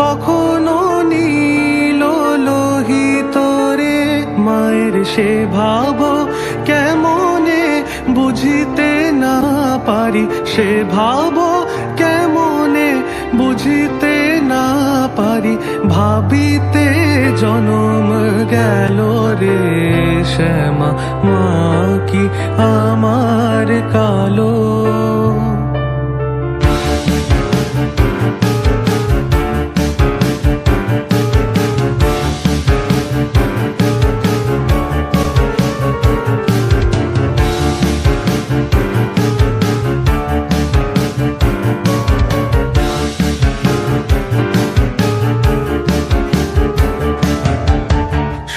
কখনো নীল লোহিত রে, মায়ের সে ভাব কেমনে বুঝিতে না পারি? সে ভাব কেমনে বুঝিতে না পারি? ভাবিতে জনম গেল রে শ্যামা, মা কি আমার কালো?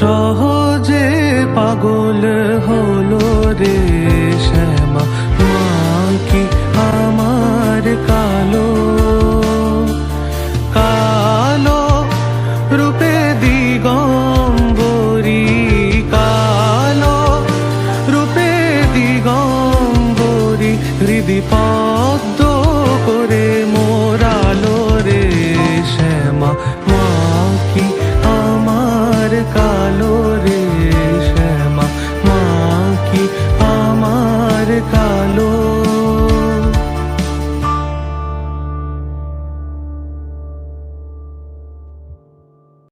সহজে পাগল হলো